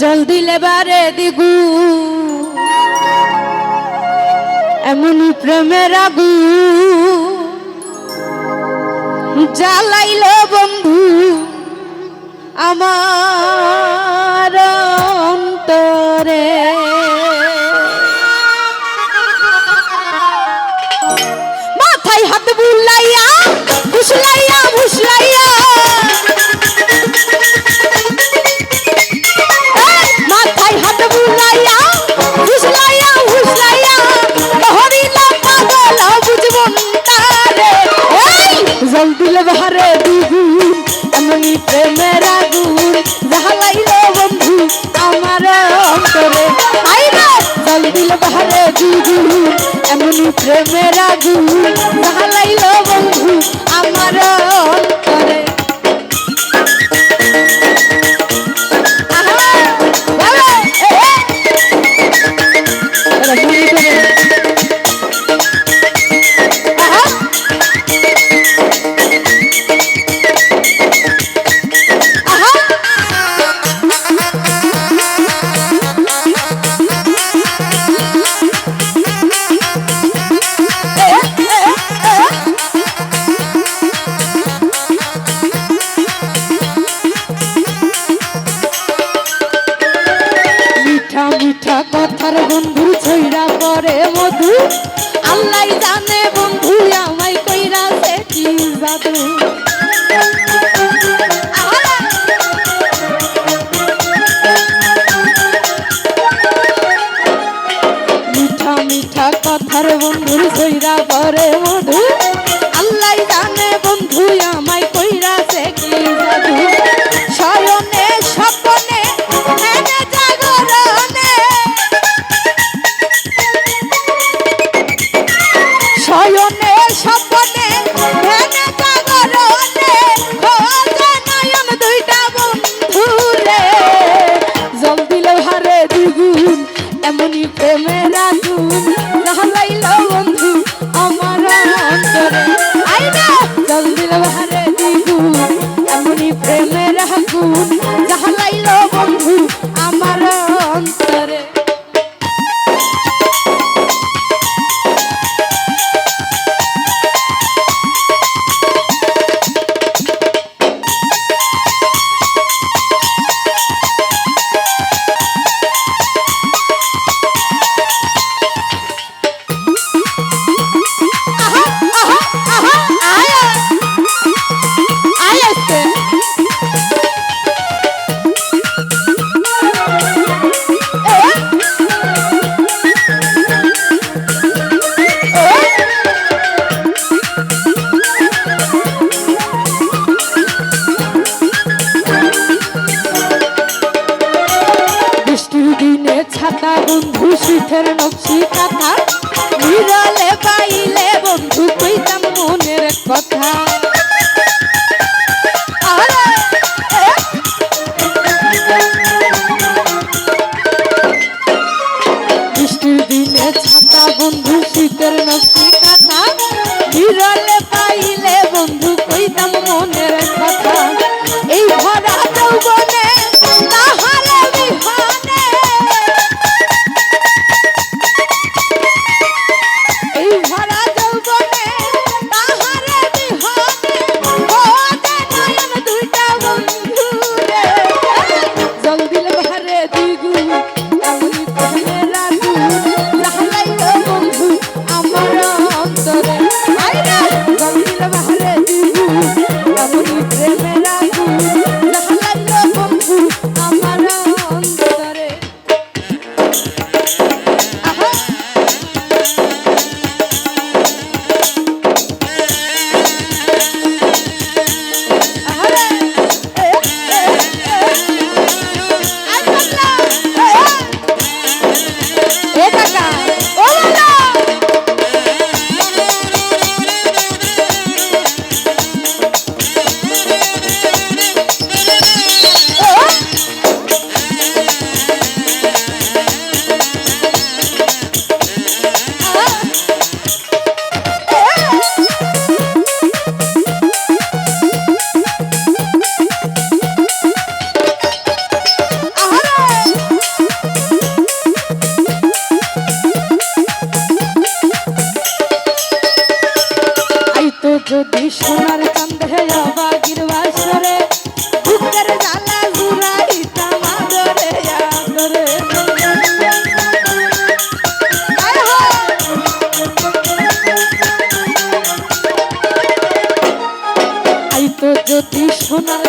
জল দিলে বারে দিগু। এমনি প্রেমের আগু জ্বালাইল বন্ধু আমার অন্তরে। মাথায় হাত বুলাইয়া বুঝলাইয়া দিল বাহারে দুগুণ এমনি প্রেমের আগুন। যাহা লাইল বন্ধু, আমার অন্তরে। আইরে জল দিল বাহারে দুগুণ এমনি প্রেমের আগুন। যাহা লাইল বন্ধু, আমার অন্তরে। Thank you. Ooh. খাতা বন্ধু সুখের নকশি খাতা। বিড়াল যদি সোনার কান্দে অবাগির বাসরে বুকের জ্বালা ঘুরাইতাম আদরে আদরে আই যদি সোনার